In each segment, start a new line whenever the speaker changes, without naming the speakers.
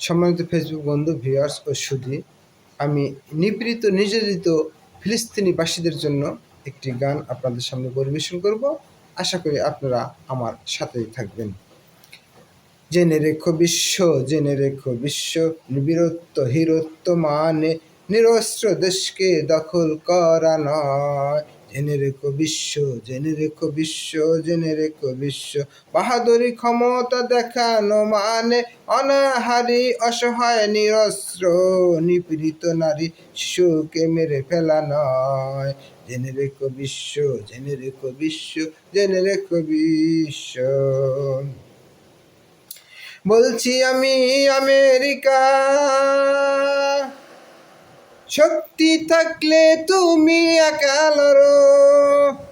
সম্মানিত ফেসবুক বন্ধু ভিউয়ার্স ও সুধী, আমি নিপীড়িত, নির্যাতিত ফিলিস্তিনিবাসীদের জন্য একটি গান আপনাদের সামনে পরিবেশন করব। আশা করি আপনারা আমার সাথেই থাকবেন। জেনে রেখো বিশ্ব, জেনে রেখো বিশ্ব নিবীরত্ব হিরত্ব মানে নিরস্ত্র দেশকে দখল করা নয়। জেনে রেখো বিশ্ব, জেনে রেখো বিশ্ব, জেনে রেখো বিশ্ব। বাহাদুরি ক্ষমতা দেখানো মানে অনাহারি, অসহায়, নিরস্ত্র, নিপীড়িত নারী শিশুকে মেরে ফেলা নয়। জেনে রেখো বিশ্ব, জেনে রেখো বিশ্ব, জেনে রেখো বিশ্ব। বলছি আমি আমেরিকা। শক্তি থাকলে তুমি একালড়ো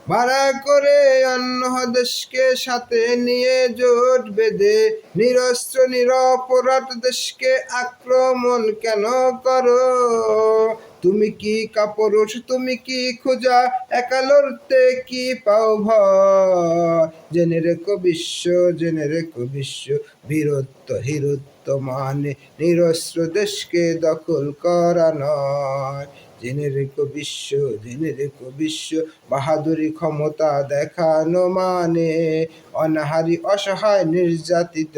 ভাড়া করে অন্য দেশকে সাথে নিয়ে জোট বেঁধে নিরস্ত্র, নিরপরাধ দেশকে আক্রমণ কেন করো? তুমি কি কাপুরুষ, তুমি কি খোঁজা? একা লড়তে কি পাও ভয়? জেনে রেখো বিশ্ব, জেনে রেখো বিশ্ব। বীরত্ব, হিরত্ব মানে নিরস্ত্র দেশকে দখল করা নয়। জেনে রেখো বিশ্ব, জেনে রেখো বিশ্ব। বাহাদুরি ক্ষমতা দেখানো মানে অনাহারি, অসহায়, নির্যাতিত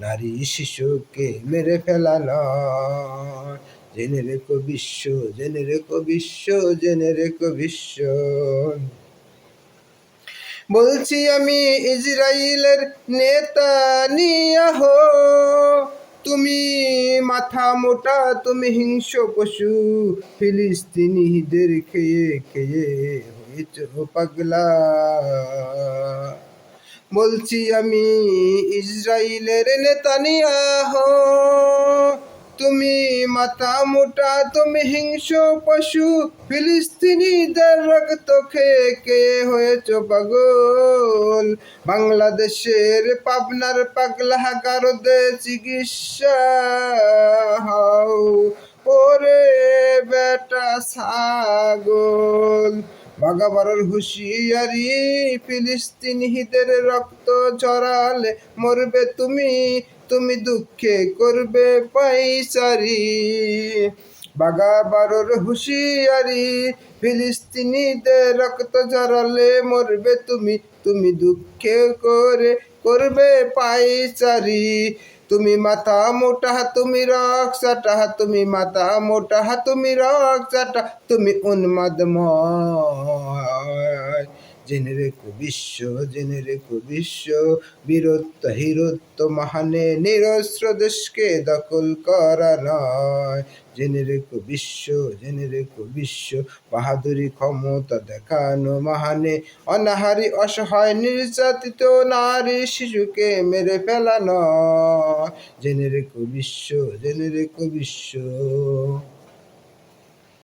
নারী, শিশুকে মেরে ফেলা নয়। জেনে রেখো বিশ্ব, জেনে রেখো বিশ্ব, জেনে রেখো বিশ্ব। বলছি আমি ইসরায়েলের নেতা নিয়াহ তুমি মাথা মোটা, তুমি হিংস পশু, ফিলিস্তিনিদের খেয়ে খেয়ে হয়েছ পাগলা। বলছি আমি ইসরায়েলের নেতা নিয়াহ তুমি মাথা মোটা, তুমি হিংস পশু ফিলিস্তিনিদের রক্ত খেয়ে কে হয়েছ পাগল? বাংলাদেশের পাবনার পাগলা গারদে চিকিৎসা হও, ওরে বেটা ছাগল। বাগাবারর হুঁশিয়ারি ফিলিস্তিনিদের রক্ত চড়ালে মরবে তুমি তুমি দুঃখে করবে পাইচারি। বাগাবারর হুঁশিয়ারি ফিলিস্তিনিদের রক্ত জড়ালে মরবে তুমি তুমি দুঃখে করে, করবে পাইচারি। তুমি মাথা মোটা তুমি রক্সাটা তুমি মাথা মোটা তুমি রক্সাটা তুমি উন্মাদময় জেনে রেখো বিশ্ব, জেনে রেখো বিশ্ব। বীরত্ব, হিরত্ব, মহানে নিরস্ত্র দেশকে দখল করা নয়। জেনে রেখো বিশ্ব, জেনে রেখো বিশ্ব। বাহাদুরি ক্ষমতা দেখানো মহানে, অনাহারি, অসহায়, নির্যাতিত নারী শিশুকে মেরে ফেলা নয় জেনে রেখো বিশ্ব, জেনে রেখো বিশ্ব।